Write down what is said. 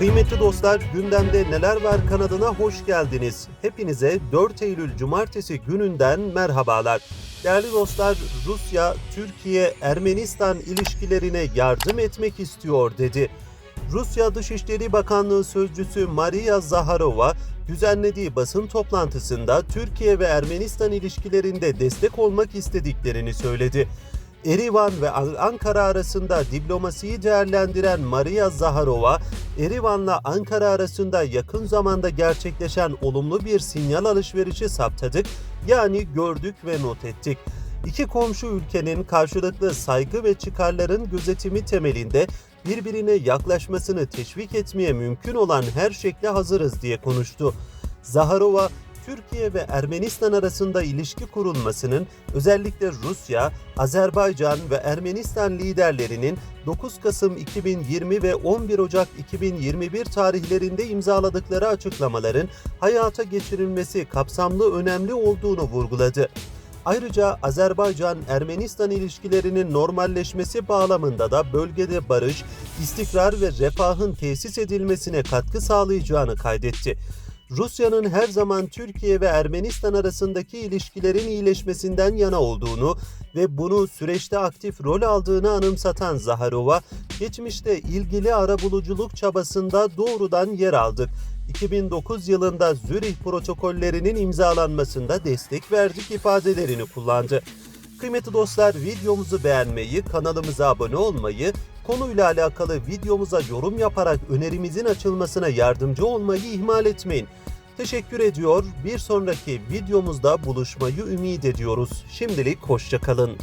Kıymetli dostlar, gündemde neler var kanadına hoş geldiniz. Hepinize 4 Eylül Cumartesi gününden merhabalar. Değerli dostlar, Rusya, Türkiye, Ermenistan ilişkilerine yardım etmek istiyor dedi. Rusya Dışişleri Bakanlığı Sözcüsü Maria Zaharova, düzenlediği basın toplantısında Türkiye ve Ermenistan ilişkilerinde destek olmak istediklerini söyledi. Erivan ve An- Ankara arasında diplomasiyi değerlendiren Maria Zaharova, Erivan'la Ankara arasında yakın zamanda gerçekleşen olumlu bir sinyal alışverişi saptadık, yani gördük ve not ettik. İki komşu ülkenin karşılıklı saygı ve çıkarların gözetimi temelinde birbirine yaklaşmasını teşvik etmeye mümkün olan her şekle hazırız diye konuştu. Zaharova, Türkiye ve Ermenistan arasında ilişki kurulmasının özellikle Rusya, Azerbaycan ve Ermenistan liderlerinin 9 Kasım 2020 ve 11 Ocak 2021 tarihlerinde imzaladıkları açıklamaların hayata geçirilmesi kapsamlı önemli olduğunu vurguladı. Ayrıca Azerbaycan-Ermenistan ilişkilerinin normalleşmesi bağlamında da bölgede barış, istikrar ve refahın tesis edilmesine katkı sağlayacağını kaydetti. Rusya'nın her zaman Türkiye ve Ermenistan arasındaki ilişkilerin iyileşmesinden yana olduğunu ve bunu süreçte aktif rol aldığını anımsatan Zaharova, geçmişte ilgili arabuluculuk çabasında doğrudan yer aldık. 2009 yılında Zürih protokollerinin imzalanmasında destek verdik ifadelerini kullandı. Kıymetli dostlar videomuzu beğenmeyi, kanalımıza abone olmayı, konuyla alakalı videomuza yorum yaparak önerimizin açılmasına yardımcı olmayı ihmal etmeyin. Teşekkür ediyor. Bir sonraki videomuzda buluşmayı ümit ediyoruz. Şimdilik hoşçakalın.